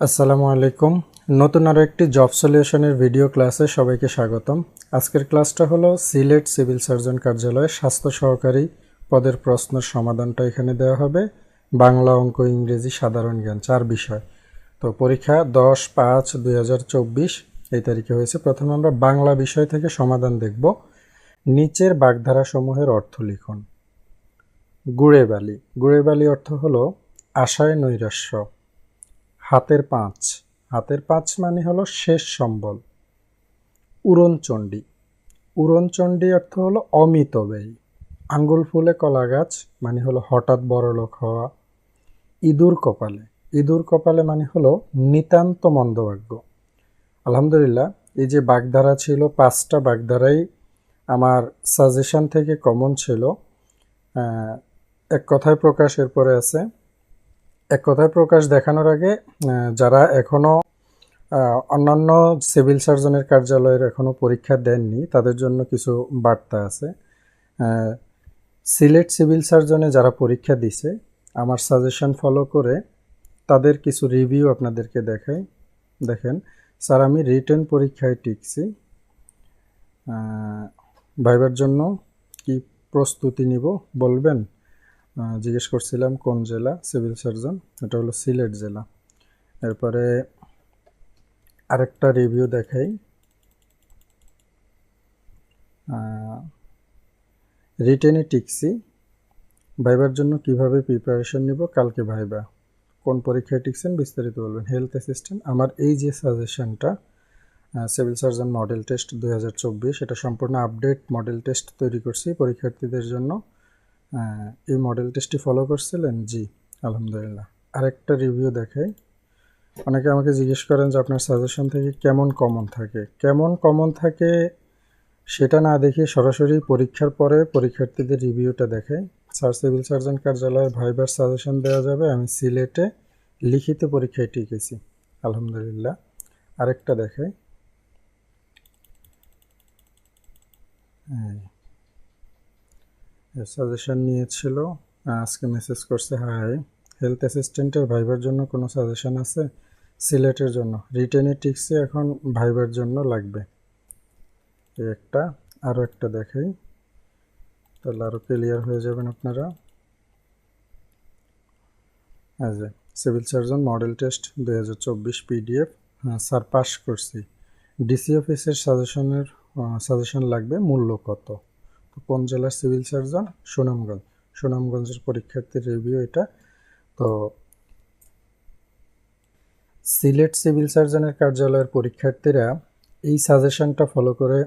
আসসালামু আলাইকুম। নতুন আরও একটি জব সলিউশনের ভিডিও ক্লাসে সবাইকে স্বাগতম। আজকের ক্লাসটা হলো সিলেট সিভিল সার্জন কার্যালয়ে স্বাস্থ্য সহকারী পদের প্রশ্নের সমাধানটা এখানে দেওয়া হবে। বাংলা অঙ্ক, ইংরেজি, সাধারণ জ্ঞান, চার বিষয়। তো পরীক্ষা দশ পাঁচ দুই এই তারিখে হয়েছে। প্রথমে আমরা বাংলা বিষয় থেকে সমাধান দেখব। নিচের বাগধারাসমূহের অর্থ লিখুন। গুড়ে বালি গুড়ে বালি অর্থ হলো আশায় নৈরাশ্য। হাতের পাঁচ। হাতের পাঁচ মানে হলো শেষ সম্বল। উড়নচণ্ডী। উড়নচণ্ডী অর্থ হলো অমিত ব্যয়। আঙ্গুল ফুলে কলা গাছ মানে হলো হঠাৎ বড়লোক হওয়া। ইঁদুর কপালে। ইঁদুর কপালে মানে হলো নিতান্ত মন্দভাগ্য। আলহামদুলিল্লাহ, এই যে বাগধারা ছিল, পাঁচটা বাগধারাই আমার সাজেশন থেকে কমন ছিল। এক কথায় প্রকাশের পরে আছে। এক কথায় প্রকাশ দেখানোর আগে যারা এখনও আহ, অন্যান্য সিভিল সার্জনের কার্যালয়ের এখনও পরীক্ষা দেননি তাদের জন্য কিছু বার্তা আছে। সিলেট সিভিল সার্জনে যারা পরীক্ষা দিছে আমার সাজেশন ফলো করে তাদের কিছু রিভিউ আপনাদেরকে দেখাই। দেখেন স্যার আমি রিটার্ন পরীক্ষায় টিকছি। ভাইবার জন্য কি প্রস্তুতি নিব বলবেন? জিজ্ঞেস করছিলাম, কোন জেলা? Civil surgeon. এটা হলো সিলেট জেলা। এরপরে আরেকটা রিভিউ দেখাই। রিটেনে টিকসি। ভাইবার জন্য কীভাবে প্রিপারেশন নিব? কালকে ভাইবা। কোন পরীক্ষায় টিকছেন? বিস্তারিত বলবেন। হেলথ অ্যাসিস্ট্যান্ট আমার এই যে সাজেশনটা সিভিল সার্জন মডেল টেস্ট দু হাজার চব্বিশ, এটা সম্পূর্ণ আপডেট মডেল টেস্ট তৈরি করছি পরীক্ষার্থীদের জন্য। এই মডেল টেস্টটি ফলো করছিলেন? জি, আলহামদুলিল্লাহ। আরেকটা রিভিউ দেখাই। অনেকে আমাকে জিজ্ঞেস করেন যে আপনার সাজেশন থেকে কেমন কমন থাকে? কেমন কমন থাকে সেটা না দেখে সরাসরি পরীক্ষার পরে পরীক্ষার্থীদের রিভিউটা দেখাই। স্যার সিভিল সার্জন কার্যালয়ের ভাইবার সাজেশন দেওয়া যাবে। আমি সিলেটে লিখিত পরীক্ষায় টিকেছি। আলহামদুলিল্লাহ। আরেকটা দেখাই। সাজেশন নিয়েছিল। আজকে মেসেজ করছে হাই হেলথ অ্যাসিস্ট্যান্টের ভাইবার জন্য কোনো সাজেশন আছে? সিলেটের জন্য। রিটেনে টিকসে এখন ভাইবার জন্য লাগবে। একটা আরও একটা দেখাই। তাহলে আরও ক্লিয়ার হয়ে যাবেন আপনারা। যে সিভিল সার্জন মডেল টেস্ট দুই হাজার চব্বিশ পিডিএফ হ্যাঁ স্যার পাস করছি। ডিসি অফিসের সাজেশনের সাজেশন লাগবে মূল্য কত? কোন জেলার সিভিল সার্জন? সুনামগঞ্জ। সুনামগঞ্জের পরীক্ষার্থীর রিভিউ এটা। তো সিলেট সিভিল সার্জনের কার্যালয়ের পরীক্ষার্থীরা এই সাজেশনটা ফলো করে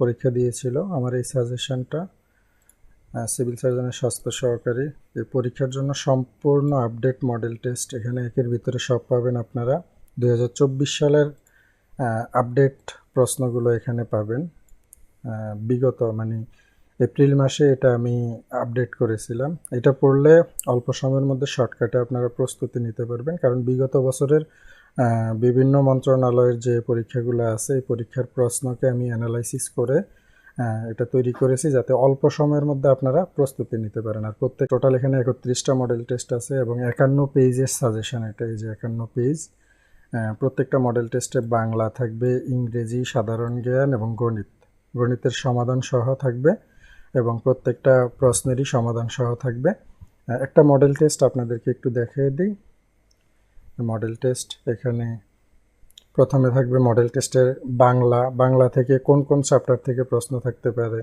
পরীক্ষা দিয়েছিল। আমার এই সাজেশনটা সিভিল সার্জনের স্বাস্থ্য সহকারী। এই পরীক্ষার জন্য সম্পূর্ণ আপডেট মডেল টেস্ট এখানে একের ভিতরে সব পাবেন আপনারা। দু হাজার চব্বিশ সালের আপডেট প্রশ্নগুলো এখানে পাবেন। বিগত মানে এপ্রিল মাসে এটা আমি আপডেট করেছিলাম। এটা পড়লে অল্প সময়ের মধ্যে শর্টকাটে আপনারা প্রস্তুতি নিতে পারবেন। কারণ বিগত বছরের বিভিন্ন মন্ত্রণালয়ের যে পরীক্ষাগুলো আছে, এই পরীক্ষার প্রশ্নকে আমি অ্যানালাইসিস করে এটা তৈরি করেছি যাতে অল্প সময়ের মধ্যে আপনারা প্রস্তুতি নিতে পারেন। আর প্রত্যেক টোটাল এখানে একত্রিশটা মডেল টেস্ট আছে এবং একান্ন পেজের সাজেশন এটা, এই যে একান্ন পেজ প্রত্যেকটা মডেল টেস্টে বাংলা থাকবে, ইংরেজি, সাধারণ জ্ঞান এবং গণিত। গণিতের সমাধান সহ থাকবে। এবং প্রত্যেকটা প্রশ্নেরই সমাধান সহ থাকবে। একটা মডেল টেস্ট আপনাদেরকে একটু দেখিয়ে দিই। মডেল টেস্ট এখানে প্রথমে থাকবে মডেল টেস্টের বাংলা। বাংলা থেকে কোন কোন চ্যাপ্টার থেকে প্রশ্ন থাকতে পারে?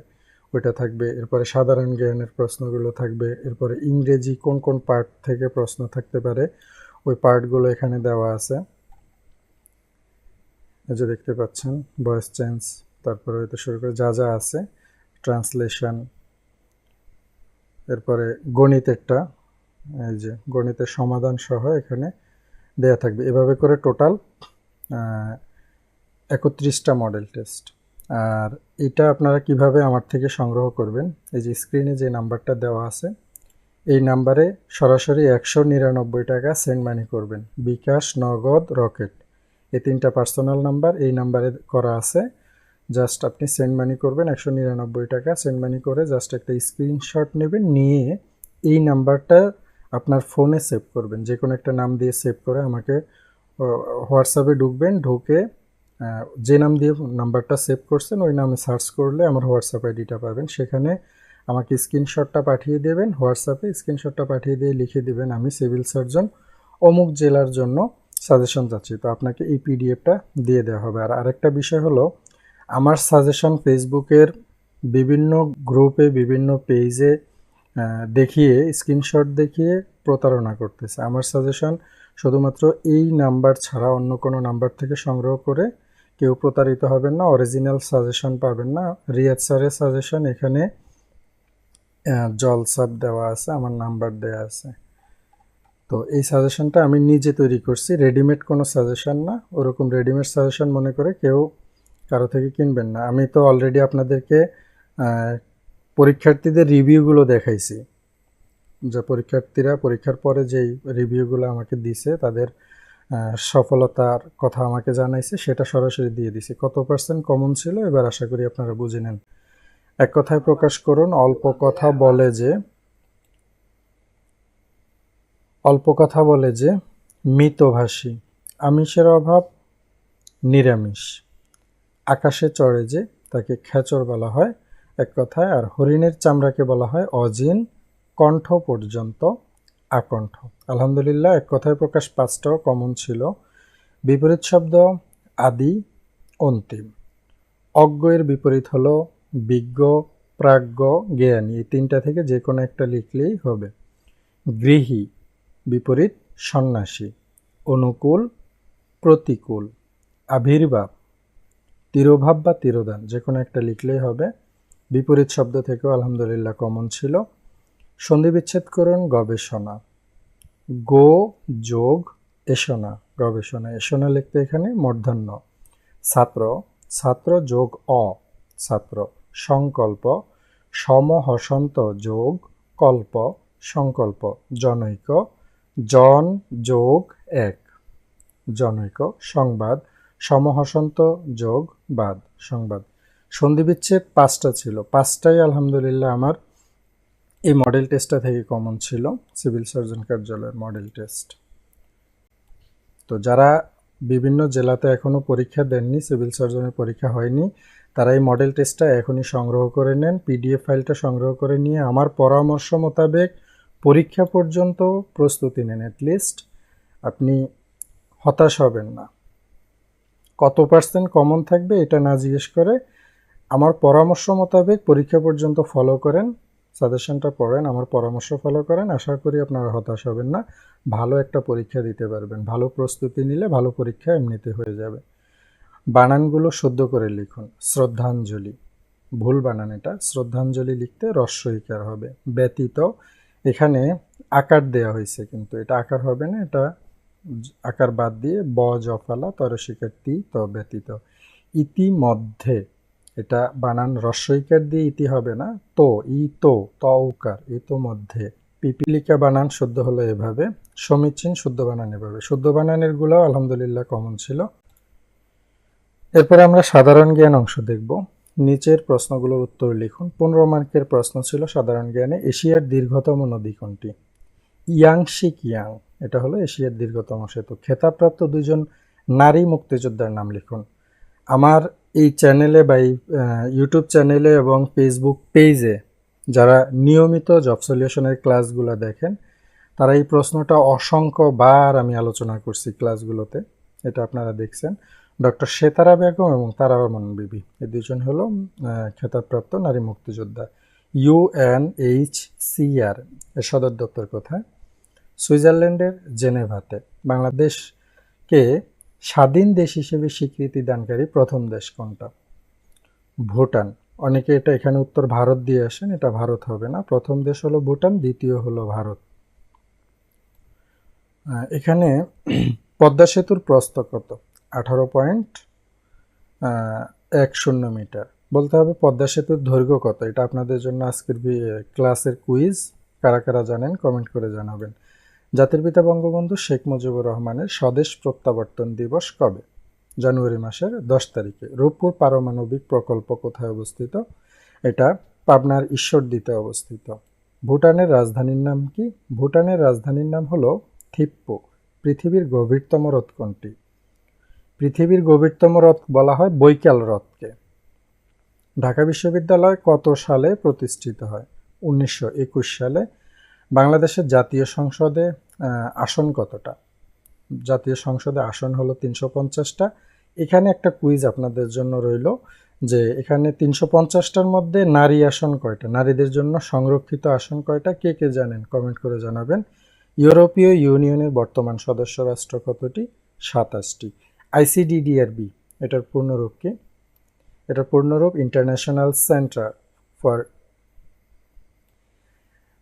ওইটা থাকবে। এরপরে সাধারণ জ্ঞানের প্রশ্নগুলো থাকবে। এরপরে ইংরেজি কোন কোন পার্ট থেকে প্রশ্ন থাকতে পারে? ওই পার্টগুলো এখানে দেওয়া আছে। এই যে দেখতে পাচ্ছেন ভয়েস চেঞ্জ তারপরে হয়তো শুরু করে যা যা আছে। ট্রান্সলেশন এরপরে গণিতেরটা, এই যে গণিতের সমাধান সহ এখানে দেয়া থাকবে। এভাবে করে টোটাল একত্রিশটা মডেল টেস্ট আর এটা আপনারা কীভাবে আমার থেকে সংগ্রহ করবেন? এই যে স্ক্রিনে যে নাম্বারটা দেওয়া আছে, এই নাম্বারে সরাসরি একশো নিরানব্বই টাকা সেন্ড মানি করবেন। বিকাশ, নগদ, রকেট। এই তিনটা পার্সোনাল নাম্বার এই নাম্বারে করা আছে। জাস্ট আপনি সেন্ড মানি করবেন, একশো নিরানব্বই টাকা সেন্ড মানি করে জাস্ট একটা স্ক্রিনশট নেবেন, নিয়ে এই নাম্বারটা আপনার ফোনে সেভ করবেন। যে কোনো একটা নাম দিয়ে সেভ করে আমাকে হোয়াটসঅ্যাপে ঢুকবেন, ঢুকে যে নাম দিয়ে নাম্বারটা সেভ করছেন, ওই নামে সার্চ করলে আমার হোয়াটসঅ্যাপ আইডিটা পাবেন। সেখানে আমাকে স্ক্রিনশটটা পাঠিয়ে দেবেন, হোয়াটসঅ্যাপে স্ক্রিনশটটা পাঠিয়ে দিয়ে লিখে দিবেন, আমি সিভিল সার্জন, অমুক জেলার জন্য সাজেশন চাচ্ছি তো আপনাকে এই পিডিএফটা দিয়ে দেওয়া হবে। আর আরেকটা বিষয় হলো আমার সাজেশন ফেসবুকের বিভিন্ন গ্রুপে বিভিন্ন পেজে দেখিয়ে স্ক্রিনশট দেখিয়ে প্রতারণা করতেছে। আমার সাজেশন শুধুমাত্র এই নাম্বার ছাড়া অন্য কোনো নাম্বার থেকে সংগ্রহ করে কেউ প্রতারিত হবেন না অরিজিনাল সাজেশন পাবেন না। রিয়াদ স্যারের সাজেশন এখানে জলসাপ দেওয়া আছে, আমার নাম্বার দেওয়া আছে। তো এই সাজেশনটা আমি নিজে তৈরি করছি। রেডিমেড কোনো সাজেশন না। ওরকম রেডিমেড সাজেশন মনে করে কেউ কারও থেকে কিনবেন না। আমি তো অলরেডি আপনাদেরকে পরীক্ষার্থীদের রিভিউগুলো দেখাইছি। যে পরীক্ষার্থীরা, পরীক্ষার পরে যেই রিভিউগুলো আমাকে দিছে, তাদের সফলতার কথা আমাকে জানাইছে, সেটা সরাসরি দিয়ে দিছি। কত পার্সেন্ট কমন ছিল, এবার আশা করি আপনারা বুঝে নেন। এক কথায় প্রকাশ করুন, অল্প কথা বলে যে, অল্প কথা বলে যে, মৃতভাষী, আমিষের অভাব, নিরামিষ। আকাশে চড়ে যে, তাকে খেচর বলা হয়। এক কথায়, আর হরিণের চামড়াকে বলা হয় অজিন, কণ্ঠ পর্যন্ত আকণ্ঠ। আলহামদুলিল্লাহ, এক কথায় প্রকাশ পাঁচটাও কমন ছিল। বিপরীত শব্দ আদি, অন্তিম। অজ্ঞের বিপরীত হলো বিজ্ঞ, প্রাজ্ঞ, জ্ঞানী। এই তিনটা থেকে যে কোনো একটা লিখলেই হবে। গৃহী, বিপরীত সন্ন্যাসী। অনুকূল, প্রতিকূল। আবির্ভাব তিরোভাব বা তিরোদান যে কোনো একটা লিখলেই হবে। বিপরীত শব্দ থেকেও আলহামদুলিল্লাহ কমন ছিল। সন্ধি বিচ্ছেদ করুন, গবেষণা। গো যোগ এসনা, গবেষণা। এসনা লিখতে এখানে মূর্ধন্য। ছাত্র ছাত্র যোগ অ, ছাত্র। সংকল্প, সমহসন্ত যোগ কল্প, সংকল্প। জনৈক, জন যোগ এক। জনৈক, সংবাদ সমহসন্ত যোগ বাদ, সংবাদ। সন্ধিবিচ্ছেদ পাঁচটা ছিল। পাঁচটাই আলহামদুলিল্লাহ আমার এই মডেল টেস্টটা থেকে কমন ছিল সিভিল সার্জন কার্যালয়ের মডেল টেস্ট তো যারা বিভিন্ন জেলাতে এখনও পরীক্ষা দেননি সিভিল সার্জনের পরীক্ষা হয়নি, তারা এই মডেল টেস্টটা এখনই সংগ্রহ করে নেন পিডিএফ ফাইলটা সংগ্রহ করে নিয়ে আমার পরামর্শ মোতাবেক পরীক্ষা পর্যন্ত প্রস্তুতি নেন অ্যাটলিস্ট আপনি হতাশ হবেন না। কত পার্সেন্ট কমন থাকবে এটা না জিজ্ঞেস করে। আমার পরামর্শ মোতাবেক পরীক্ষা পর্যন্ত ফলো করেন সাজেশনটা পড়েন, আমার পরামর্শ ফলো করেন। আশা করি আপনারা হতাশ হবেন না। ভালো একটা পরীক্ষা দিতে পারবেন। ভালো প্রস্তুতি নিলে ভালো পরীক্ষা এমনিতে হয়ে যাবে। বানানগুলো শুদ্ধ করে লিখুন। শ্রদ্ধাঞ্জলি। ভুল বানান এটা। শ্রদ্ধাঞ্জলি লিখতে রস্বইকার হবে। ব্যতীত এখানে আকার দেয়া হয়েছে কিন্তু। এটা আকার হবে না, এটা আকার বাদ দিয়ে ব জফালা তরসিকার, তি, ত, ব্যতীত। ইতিমধ্যে এটা বানান রস্বইকার দিয়ে ইতি হবে না। তো, ই, তো, ত উকার ইতোমধ্যে পিপিলিকা বানান শুদ্ধ হলো এভাবে, সমীচীন শুদ্ধ বানান এভাবে। শুদ্ধ বানানেরগুলো আলহামদুলিল্লাহ কমন ছিল। এরপরে আমরা সাধারণ জ্ঞান অংশ দেখব। নিচের প্রশ্নগুলোর উত্তর লিখুন। পনেরো মার্কের প্রশ্ন ছিল সাধারণ জ্ঞানে এশিয়ার দীর্ঘতম নদী কোনটি? ইয়াংশি কিয়াং এটা হলো এশিয়ার দীর্ঘতম সেতু। খেতাবপ্রাপ্ত দুজন নারী মুক্তিযোদ্ধার নাম লিখুন। আমার এই চ্যানেলে বা ইউটিউব চ্যানেলে এবং ফেসবুক পেজে যারা নিয়মিত জব সলিউশনের ক্লাসগুলো দেখেন, তারা এই প্রশ্নটা অসংখ্য বার আমি আলোচনা করছি ক্লাসগুলোতে। এটা আপনারা দেখছেন। ডক্টর সেতারা বেগম এবং তারা রহমান বিবি। এই দুজন হলো খেতাবপ্রাপ্ত নারী মুক্তিযোদ্ধা। ইউএনএইচ সিআর এর সদর দপ্তর কোথায়? সুইজারল্যান্ডের জেনেভাতে বাংলাদেশকে স্বাধীন দেশ হিসেবে স্বীকৃতি দানকারী প্রথম দেশ কোনটা? ভুটান। অনেকে এটা এখানে উত্তর ভারত দিয়ে আসেন, এটা ভারত হবে না। প্রথম দেশ হলো ভুটান, দ্বিতীয় হলো ভারত। এখানে পদ্মা সেতুর প্রস্থ কত? আঠারো পয়েন্ট এক শূন্য মিটার। বলতে হবে পদ্মা সেতুর দৈর্ঘ্য কত? এটা আপনাদের জন্য আজকের ক্লাসের কুইজ। কারা কারা জানেন কমেন্ট করে জানাবেন। জাতির পিতা বঙ্গবন্ধু শেখ মুজিবুর রহমানের স্বদেশ প্রত্যাবর্তন দিবস কবে? জানুয়ারি মাসের দশ তারিখে। রূপপুর পারমাণবিক প্রকল্প কোথায় অবস্থিত? এটা পাবনার ঈশ্বরদীতে অবস্থিত। ভুটানের রাজধানীর নাম কি? ভুটানের রাজধানীর নাম হলো থিপ্পু, পৃথিবীর গভীরতম হ্রদ কোনটি? পৃথিবীর গভীরতম হ্রদ বলা হয় বৈকাল হ্রদকে। ঢাকা বিশ্ববিদ্যালয় কত সালে প্রতিষ্ঠিত হয়? উনিশশো একুশ সালে। বাংলাদেশের জাতীয় সংসদে আসন কতটা? জাতীয় সংসদে আসন হলো তিনশো পঞ্চাশটা। এখানে একটা কুইজ আপনাদের জন্য রইল যে এখানে তিনশো পঞ্চাশটার মধ্যে নারী আসন কয়টা? নারীদের জন্য সংরক্ষিত আসন কয়টা? কে কে জানেন? কমেন্ট করে জানাবেন। ইউরোপীয় ইউনিয়নের বর্তমান সদস্য রাষ্ট্র কতটি? সাতাশটি। আইসিডিডিআরবি, এটার পূর্ণরূপ কি? এটার পূর্ণরূপ international centre for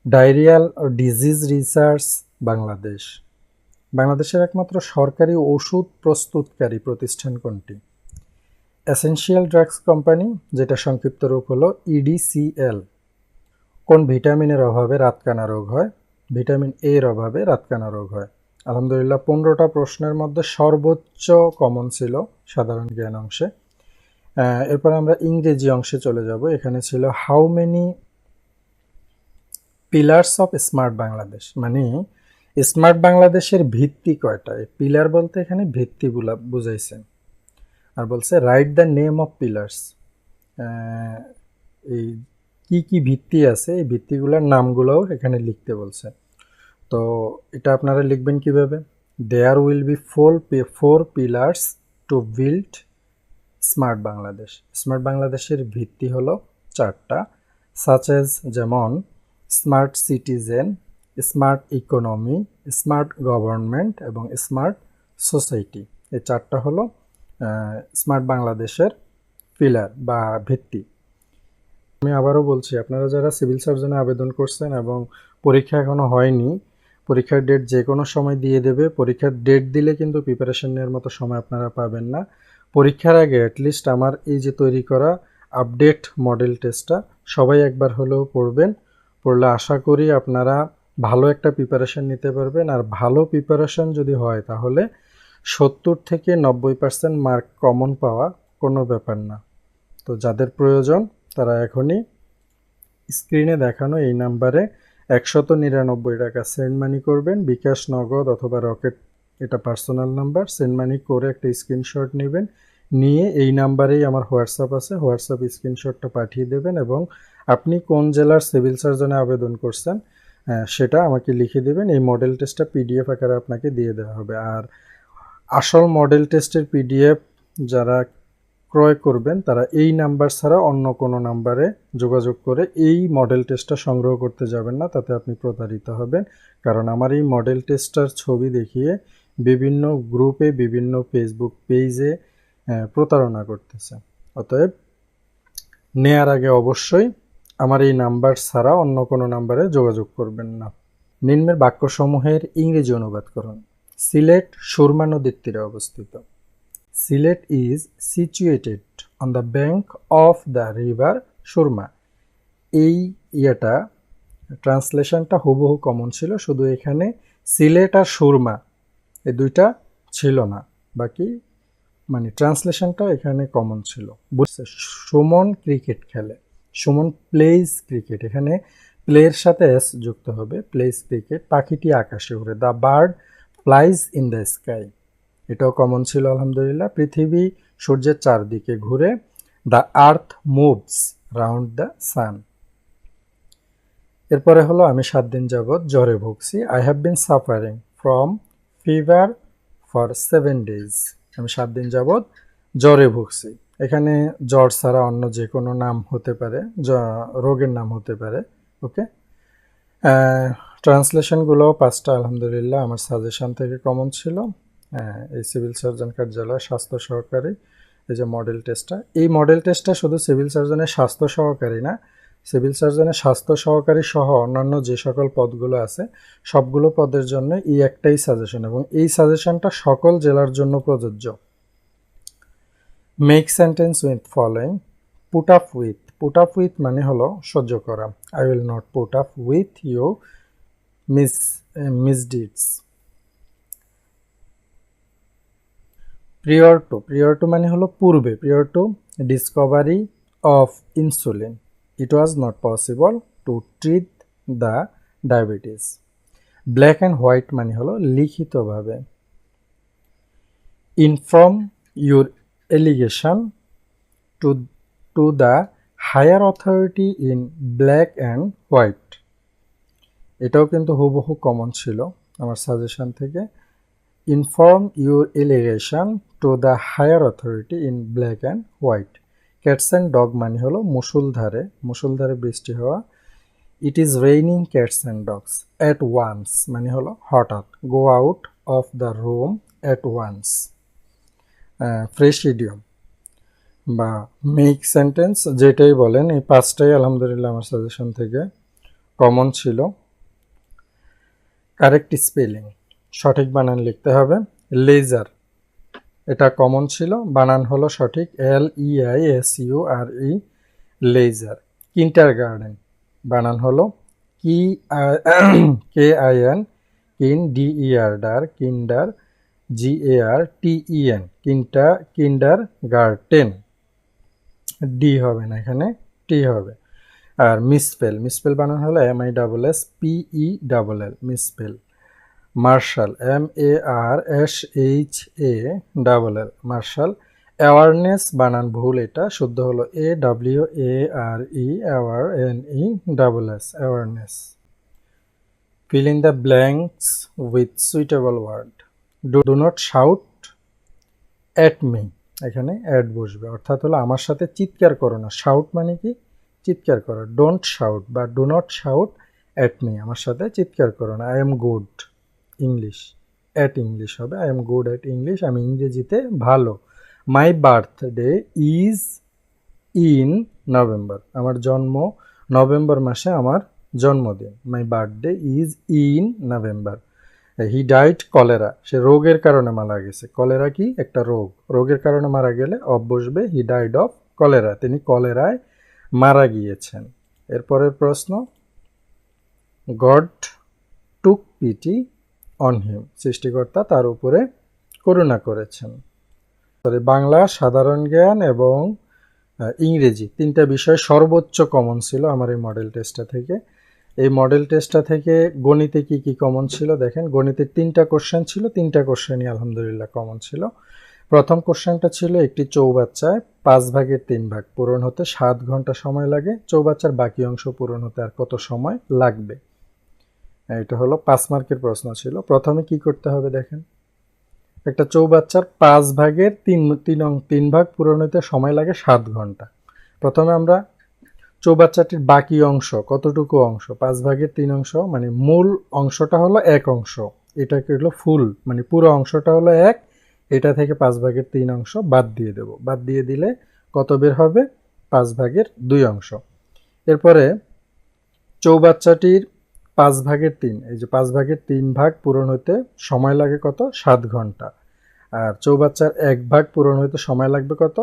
diarrhoeal disease research Bangladesh. বাংলাদেশের একমাত্র সরকারি ওষুধ প্রস্তুতকারী প্রতিষ্ঠান কোনটি? এসেনশিয়াল ড্রাগস কোম্পানি যেটা সংক্ষিপ্ত রূপ হলো E ইডিসিএল কোন ভিটামিনের অভাবে রাতকানা রোগ হয়? ভিটামিন এ এর অভাবে রাতকানা রোগ হয়। আলহামদুলিল্লাহ, পনেরোটা প্রশ্নের মধ্যে সর্বোচ্চ কমন ছিল সাধারণ জ্ঞান অংশে। এরপর আমরা ইংরেজি অংশে চলে যাব। এখানে ছিল how many pillars of smart Bangladesh মানে স্মার্ট বাংলাদেশের ভিত্তি কয়টা? পিলার বলতে এখানে ভিত্তি বুলা- বুঝাইছেন। আর বলছে write the name of pillars এই কি কি ভিত্তি আছে, এই ভিত্তিগুলোর নামগুলোও এখানে লিখতে বলছে। তো এটা আপনারা লিখবেন কীভাবে? There will be four four pillars to build smart Bangladesh. Smart বাংলাদেশের ভিত্তি হলো চারটা সাচেজ যেমন smart citizen smart economy, smart government এবং স্মার্ট সোসাইটি। এই চারটা হলো স্মার্ট বাংলাদেশের পিলার বা ভিত্তি। আমি আবারও বলছি, আপনারা যারা সিভিল সার্জনে আবেদন করছেন এবং পরীক্ষা এখনও হয়নি, পরীক্ষার ডেট যে কোনো সময় দিয়ে দেবে। পরীক্ষার ডেট দিলে কিন্তু প্রিপারেশন নেওয়ার মতো সময় আপনারা পাবেন না। পরীক্ষার আগে অ্যাটলিস্ট আমার এই যে তৈরি করা আপডেট মডেল টেস্টটা সবাই একবার হলেও পড়বেন। পড়লে আশা করি আপনারা ভালো একটা প্রিপারেশন নিতে পারবেন আর ভালো প্রিপারেশন যদি হয় তাহলে সত্তর থেকে নব্বই পার্সেন্ট মার্ক কমন পাওয়া কোনো ব্যাপার না। তো যাদের প্রয়োজন তারা এখনই স্ক্রিনে দেখানো এই নাম্বারে একশত নিরানব্বই টাকা সেন্ড মানি করবেন, বিকাশ, নগদ অথবা রকেট, এটা পার্সোনাল নাম্বার সেন্ড মানি করে একটা স্ক্রিনশট নেবেন, নিয়ে এই নাম্বারেই আমার হোয়াটসঅ্যাপ আছে, হোয়াটসঅ্যাপ স্ক্রিনশটটা পাঠিয়ে দেবেন এবং আপনি কোন জেলার সিভিল সার্জনে আবেদন করছেন সেটা আমাকে লিখে দেবেন। এই মডেল টেস্টটা পিডিএফ আকারে আপনাকে দিয়ে দেওয়া হবে। আর আসল মডেল টেস্টের পিডিএফ যারা ক্রয় করবেন, তারা এই নাম্বার ছাড়া অন্য কোনো নাম্বারে যোগাযোগ করে এই মডেল টেস্টটা সংগ্রহ করতে যাবেন না, তাতে আপনি প্রতারিত হবেন। কারণ আমার এই মডেল টেস্টটার ছবি দেখিয়ে বিভিন্ন গ্রুপে বিভিন্ন ফেসবুক পেজে প্রতারণা করতেছে। অতএব, নেয়ার আগে অবশ্যই আমার এই নাম্বার ছাড়া অন্য কোনো নাম্বারে যোগাযোগ করবেন না। নিম্নের বাক্যসমূহের ইংরেজি অনুবাদ করুন। সিলেট সুরমা নদীর তীরে অবস্থিত। Sylhet is situated on the bank of the river Surma. এই ইয়েটা, ট্রান্সলেশনটা হুবহু কমন ছিল, শুধু এখানে সিলেট আর সুরমা এই দুইটা ছিল না। বাকি মানে ট্রান্সলেশনটা এখানে কমন ছিল। বুঝছে সুমন ক্রিকেট খেলে। সুমন প্লেইজ ক্রিকেট এখানে প্লেয়ের সাথে এস যুক্ত হবে। প্লেস ক্রিকেট পাখিটি আকাশে উড়ে the bird flies in the sky এটাও কমন ছিল, আলহামদুলিল্লাহ। পৃথিবী সূর্যের চারদিকে ঘুরে the earth moves round the sun এরপরে হলো, আমি সাত দিন যাবৎ জ্বরে ভুগছি। I have been suffering from fever for seven days আমি সাত দিন যাবৎ জ্বরে ভুগছি। এখানে জ্বর ছাড়া অন্য যে কোনো নাম হতে পারে রোগের নাম হতে পারে, ওকে? ট্রান্সলেশনগুলো পাঁচটা, আলহামদুলিল্লাহ, আমার সাজেশন থেকে কমন ছিল। এই সিভিল সার্জন কার্যালয় স্বাস্থ্য সহকারী, এই যে মডেল টেস্টটা এই মডেল টেস্টটা শুধু সিভিল সার্জনের স্বাস্থ্য সহকারী না, সিভিল সার্জনের স্বাস্থ্য সহকারী সহ অন্যান্য যে সকল পদগুলো আছে, সবগুলো পদের জন্য এই একটাই সাজেশন এবং এই সাজেশনটা সকল জেলার জন্য প্রযোজ্য। Make sentence with following put up with put up with মানে হলো সহ্য করা। I will not put up with you miss misdeeds prior to prior to মানে হলো পূর্বে। Prior to discovery of insulin it was not possible to treat the diabetes black and white মানে হলো লিখিতভাবে। Inform your allegation to to the higher authority in black and white এটাও কিন্তু হুবহু common ছিল আমার সাজেশন থেকে। Inform your allegation to the higher authority in black and white cats and dog মানে হলো মুসুলধারে মুসুলধারে বৃষ্টি হওয়া। It is raining cats and dogs at once মানে হলো হঠাৎ। Go out of the room at once fresh idiom বা মেক সেন্টেন্স যেটাই বলেন, এই পাঁচটাই আলহামদুলিল্লাহ আমার সাজেশন থেকে কমন ছিল। কারেক্ট স্পেলিং সঠিক বানান লিখতে হবে। লেজার এটা কমন ছিল, বানান হলো সঠিক L E I S U R E leisure kindergarten বানান হলো কি K I N kin D E R der kinder G A R T E N kinder kindergarten D হবে না এখানে টি হবে। আর মিসপেল মিসপেল বানান হলো M I double S P E double L misspell marshal M A R S H A double L marshal. Awareness বানান ভুল এটা, শুদ্ধ হলো A W A R E aware N E double S awareness. Fill in the blanks with suitable word do, do not shout at me. এখানে add বসবে। অর্থাৎ হলো আমার সাথে চিৎকার করো না। শাউট মানে কি? চিৎকার করো। ডোন্ট শাউট বা do not shout at me আমার সাথে চিৎকার করো না। I am good English at English হবে। I am good at English আমি ইংরেজিতে ভালো। My birthday is in November আমার জন্ম নভেম্বর মাসে আমার জন্মদিন। My birthday is in November he died cholera সে রোগের কারণে মারা গেছে। কলেরা কি? একটা রোগ। রোগের কারণে মারা গেলে অফ বসবে হি ডাইড অফ কলেরা তিনি কলেরায় মারা গিয়েছেন। এরপরের প্রশ্ন God took pity on him সৃষ্টিকর্তা তার উপরে করুণা করেছেন। তবে বাংলা সাধারণ জ্ঞান এবং ইংরেজি তিনটা বিষয় সর্বোচ্চ কমন ছিল আমার এই মডেল টেস্টটা থেকে। এই মডেল টেস্টটা থেকে গণিতে কি কি কমন ছিল দেখেন গণিতের তিনটা কোশ্চেন ছিল, তিনটা কোশ্চেনই আলহামদুলিল্লাহ কমন ছিল। প্রথম কোশ্চেনটা ছিল একটি চৌবাচ্চায় পাঁচ ভাগের তিন ভাগ পূরণ হতে সাত ঘণ্টা সময় লাগে, চৌবাচ্চার বাকি অংশ পূরণ হতে আর কত সময় লাগবে? এটা হলো পাঁচ মার্কের প্রশ্ন ছিল। প্রথমে কি করতে হবে দেখেন, একটা চৌবাচ্চার পাঁচ ভাগের তিন তিন তিন ভাগ পূরণ হতে সময় লাগে সাত ঘণ্টা। প্রথমে আমরা চৌবাচ্চাটির বাকি অংশ, কতটুকু অংশ? পাঁচ ভাগের তিন অংশ মানে মূল অংশটা হলো এক অংশ। এটাকে হলো ফুল মানে পুরো অংশটা হলো এক। এটা থেকে পাঁচ ভাগের তিন অংশ বাদ দিয়ে দেব। বাদ দিয়ে দিলে কত বের হবে? পাঁচ ভাগের দুই অংশ। এরপরে চৌবাচ্চাটির পাঁচ ভাগের তিন, এই যে পাঁচ ভাগের তিন ভাগ পূরণ হতে সময় লাগে কত? সাত ঘণ্টা। আর চৌবাচ্চার এক ভাগ পূরণ হতে সময় লাগবে কত?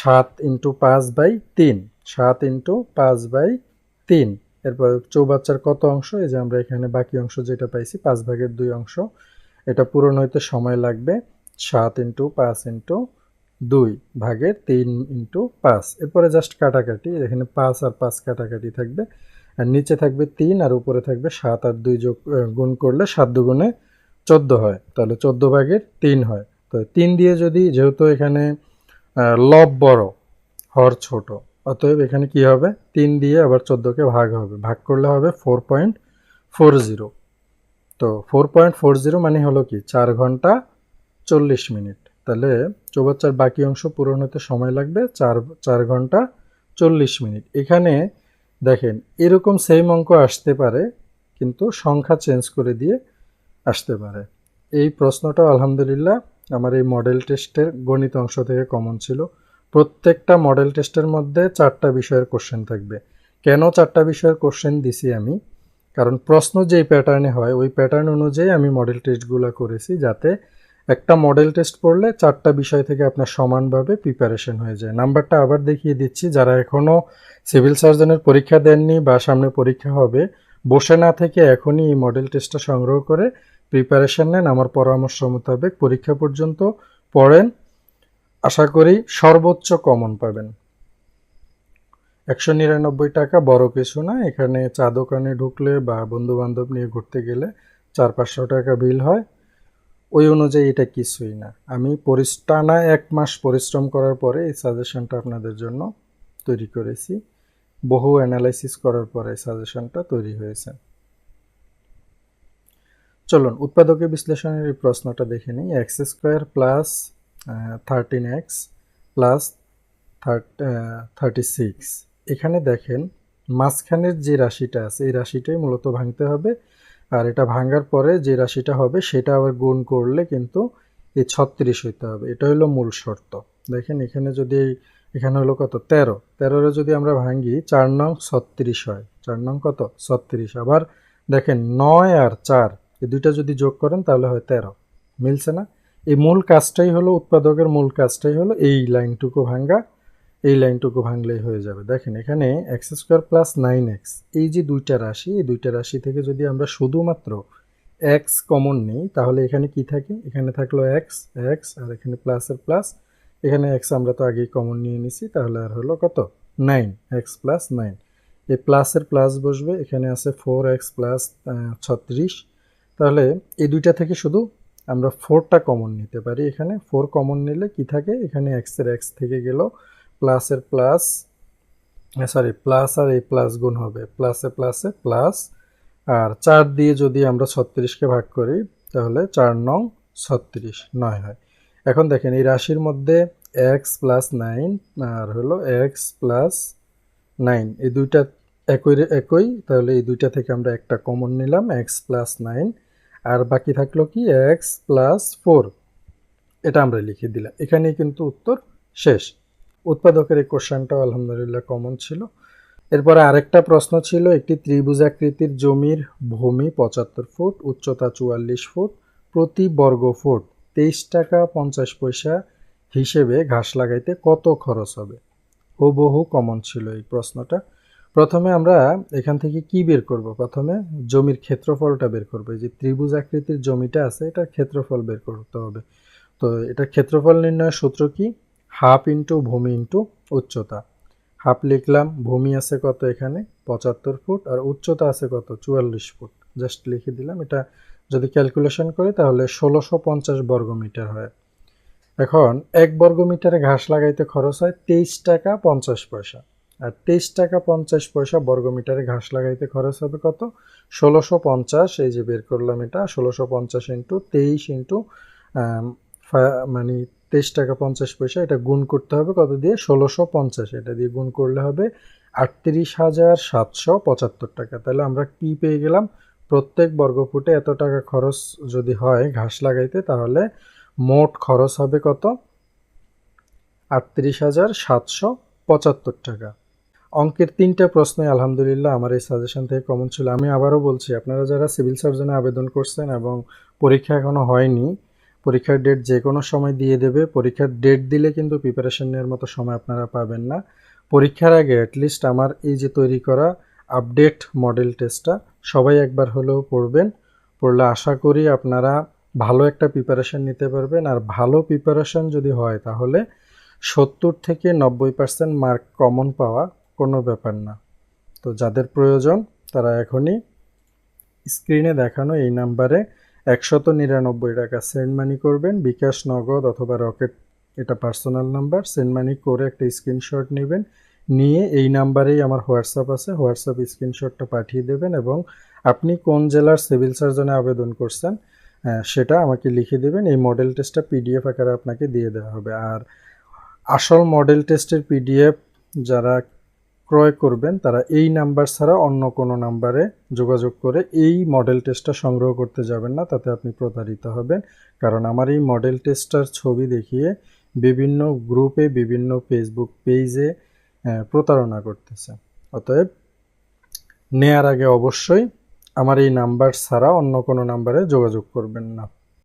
সাত ইন্টু পাঁচ বাই তিন। সাত ইন্টু পাঁচ বাই তিন। এরপর চৌবাচ্চার কত অংশ? এই যে আমরা এখানে বাকি অংশ যেটা পাইছি, পাঁচ ভাগের দুই অংশ। এটা পূরণ হইতে সময় লাগবে সাত ইন্টু পাঁচ ইন্টু দুই ভাগের তিন ইন্টু পাঁচ। এরপরে জাস্ট কাটাকাটি, এখানে পাঁচ আর পাঁচ কাটাকাটি থাকবে। আর নিচে থাকবে তিন আর উপরে থাকবে সাত আর দুই যোগ গুণ করলে সাত দুগুণে চোদ্দ হয়। তাহলে চোদ্দ ভাগের তিন হয়। তো তিন দিয়ে যদি, যেহেতু এখানে লব বড়, হর ছোট। অতএব এখানে কি হবে? তিন দিয়ে আবার চোদ্দোকে ভাগ হবে। ভাগ করলে হবে ফোর পয়েন্ট ফোর জিরো তো ফোর পয়েন্ট ফোর জিরো মানে হলো কি? চার ঘণ্টা চল্লিশ মিনিট। তাহলে চৌবাচ্চার বাকি অংশ পূরণ হতে সময় লাগবে চার চার ঘণ্টা চল্লিশ মিনিট। এখানে দেখেন, এরকম সেম অঙ্ক আসতে পারে, কিন্তু সংখ্যা চেঞ্জ করে দিয়ে আসতে পারে। এই প্রশ্নটাও আলহামদুলিল্লাহ আমার এই মডেল টেস্টের গণিত অংশ থেকে কমন ছিল। প্রত্যেকটা মডেল টেস্টের মধ্যে চারটা বিষয়ের কোশ্চেন থাকবে। কেন চারটা বিষয়ের কোশ্চেন দিছি আমি? কারণ প্রশ্ন যেই প্যাটার্নে হয়, ওই প্যাটার্ন অনুযায়ী আমি মডেল টেস্টগুলো করেছি যাতে একটা মডেল টেস্ট পড়লে চারটা বিষয় থেকে আপনার সমানভাবে প্রিপারেশন হয়ে যায়। নাম্বারটা আবার দেখিয়ে দিচ্ছি, যারা এখনও সিভিল সার্জনের পরীক্ষা দেননি বা সামনে পরীক্ষা হবে, বসে না থেকে এখনই এই মডেল টেস্টটা সংগ্রহ করে প্রিপারেশন নেন, আমার পরামর্শ মোতাবেক পরীক্ষা পর্যন্ত পড়েন। আশা করি সর্বোচ্চ কমন পাবেন। একশো নিরানব্বই টাকা বড় কিছু না, এখানে চা দোকানে ঢুকলে বা বন্ধু বান্ধব নিয়ে ঘুরতে গেলে চার পাঁচশো টাকা বিল হয়। ওই অনুযায়ী এটা কিছুই না। আমি টানা এক মাস পরিশ্রম করার পরে এই সাজেশনটা আপনাদের জন্য তৈরি করেছি। বহু অ্যানালাইসিস করার পরে সাজেশনটা তৈরি হয়েছে। চলুন উৎপাদকের বিশ্লেষণের এই প্রশ্নটা দেখে নিই। X square plus thirteen x plus thirty six এখানে দেখেন, মাঝখানের যে রাশিটা আছে, এই রাশিটাই মূলত ভাঙতে হবে। আর এটা ভাঙার পরে যে রাশিটা হবে, সেটা আবার গুণ করলে কিন্তু এই ছত্রিশ হইতে হবে। এটা হলো মূল শর্ত। দেখেন, এখানে যদি এখানে হলো কত? তেরো। তেরোরে যদি আমরা ভাঙি, চার নং ছত্রিশ হয়। চার নং কত? ছত্রিশ। আবার দেখেন, নয় আর চার এই দুইটা যদি যোগ করেন, তাহলে হয় তেরো। মিলছে না? এই মূল কাজটাই হলো, উৎপাদকের মূল কাজটাই হলো, এই লাইনটুকু ভাঙ্গা, এই লাইনটুকু ভাঙলেই হয়ে যাবে। দেখেন, এখানে x square plus nine x, এই যে দুইটা রাশি, এই দুইটা রাশি থেকে যদি আমরা শুধুমাত্র এক্স কমন নিই, তাহলে এখানে কি থাকে? এখানে থাকল এক্স এক্স, আর এখানে প্লাসের প্লাস। এখানে এক্স আমরা তো আগেই কমন নিয়ে নিছি, তাহলে আর হলো কত? Nine, x plus nine. এই প্লাসের প্লাস বসবে, এখানে আছে ফোর এক্স প্লাস ছত্রিশ। তাহলে এই দুইটা থেকে শুধু আমরা ফোরটা কমন নিতে পারি এখানে। ফোর কমন নিলে কি থাকে? এখানে এক্সের এক্স থেকে গেল প্লাসের প্লাস সরি প্লাস আর এই প্লাস গুণ হবে। প্লাসে প্লাসে প্লাস আর চার দিয়ে যদি আমরা ছত্রিশকে ভাগ করি, তাহলে চার নং ছত্রিশ, নয় হয়। এখন দেখেন, এই রাশির মধ্যে এক্স প্লাস নাইন আর হলো এক্স প্লাস নাইন এই দুইটা একই একই, তাহলে এই দুইটা থেকে আমরা একটা কমন নিলাম এক্স প্লাস নাইন আর বাকি থাকল কি? এক্স প্লাস ফোর এটা আমরা লিখে দিলাম। এখানেই কিন্তু উত্তর শেষ। উৎপাদকের এই কোশ্চেনটাও আলহামদুলিল্লাহ কমন ছিল। এরপরে আরেকটা প্রশ্ন ছিল, একটি ত্রিভুজাকৃতির জমির ভূমি পঁচাত্তর ফুট, উচ্চতা চুয়াল্লিশ ফুট, প্রতি বর্গ ফুট তেইশ টাকা পঞ্চাশ পয়সা হিসেবে ঘাস লাগাইতে কত খরচ হবে? হুবহু কমন ছিল এই প্রশ্নটা। প্রথমে আমরা এখান থেকে কি বের করব? প্রথমে জমির ক্ষেত্রফলটা বের করব। যে ত্রিভুজ আকৃতির জমিটা আছে, এটার ক্ষেত্রফল বের করতে হবে। তো এটার ক্ষেত্রফল নির্ণয়ের সূত্র কি? হাফ ইন্টু ভূমি ইন্টু উচ্চতা। হাফ লিখলাম, ভূমি আছে কত এখানে? পঁচাত্তর ফুট, আর উচ্চতা আছে কত? চুয়াল্লিশ ফুট। জাস্ট লিখে দিলাম, এটা যদি ক্যালকুলেশন করি তাহলে ষোলোশো পঞ্চাশ বর্গমিটার হয়। এখন এক বর্গমিটারে ঘাস লাগাইতে খরচ হয় তেইশ টাকা পঞ্চাশ পয়সা। আর তেইশ টাকা পঞ্চাশ পয়সা বর্গমিটারে ঘাস লাগাইতে খরচ হবে কত? ষোলোশো পঞ্চাশ, এই যে বের করলাম এটা, ষোলোশো পঞ্চাশ ইন্টু তেইশ ইন্টু মানে তেইশ টাকা পঞ্চাশ পয়সা, এটা গুণ করতে হবে কত দিয়ে? ষোলোশো পঞ্চাশ, এটা দিয়ে গুণ করলে হবে আটত্রিশ হাজার সাতশো পঁচাত্তর টাকা। তাহলে আমরা কি পেয়ে গেলাম? প্রত্যেক বর্গফুটে এত টাকা খরচ যদি হয় ঘাস লাগাইতে, তাহলে মোট খরচ হবে কত? আটত্রিশ হাজার সাতশো পঁচাত্তর টাকা। অঙ্কের তিনটা প্রশ্নে আলহামদুলিল্লাহ আমার এই সাজেশন থেকে কমন ছিল। আমি আবারও বলছি, আপনারা যারা সিভিল সার্জনে আবেদন করছেন এবং পরীক্ষা এখনও হয়নি, পরীক্ষার ডেট যে কোনো সময় দিয়ে দেবে। পরীক্ষার ডেট দিলে কিন্তু প্রিপারেশন নেওয়ার মতো সময় আপনারা পাবেন না। পরীক্ষার আগে অ্যাটলিস্ট আমার এই যে তৈরি করা আপডেট মডেল টেস্টটা সবাই একবার হলেও পড়বেন। পড়লে আশা করি আপনারা ভালো একটা প্রিপারেশন নিতে পারবেন। আর ভালো প্রিপারেশন যদি হয় তাহলে সত্তর থেকে নব্বই পার্সেন্ট মার্ক কমন পাওয়া কোনো ব্যাপার না। তো যাদের প্রয়োজন, তারা এখনই স্ক্রিনে দেখানো এই নাম্বারে একশত নিরানব্বই টাকা সেন্ড মানি করবেন। বিকাশ, নগদ অথবা রকেট, এটা পার্সোনাল নাম্বার সেন্ড মানি করে একটা স্ক্রিনশট নেবেন। নিয়ে এই নাম্বারেই আমার হোয়াটসঅ্যাপ আছে, হোয়াটসঅ্যাপ স্ক্রিনশটটা পাঠিয়ে দেবেন এবং আপনি কোন জেলার সিভিল সার্জনে আবেদন করছেন সেটা আমাকে লিখে দেবেন। এই মডেল টেস্টটা পিডিএফ আকারে আপনাকে দিয়ে দেওয়া হবে। আর আসল মডেল টেস্টের পিডিএফ যারা ক্রয় করবেন, তারা এই নাম্বার ছাড়া অন্য কোনো নাম্বারে যোগাযোগ করে এই মডেল টেস্টটা সংগ্রহ করতে যাবেন না, তাতে আপনি প্রতারিত হবেন। কারণ আমার এই মডেল টেস্টটার ছবি দেখিয়ে বিভিন্ন গ্রুপে, বিভিন্ন ফেসবুক পেজে প্রতারণা করতেছে। অতএব নেয়ার আগে অবশ্যই আমার এই নাম্বার ছাড়া অন্য কোনো নাম্বারে যোগাযোগ করবেন না।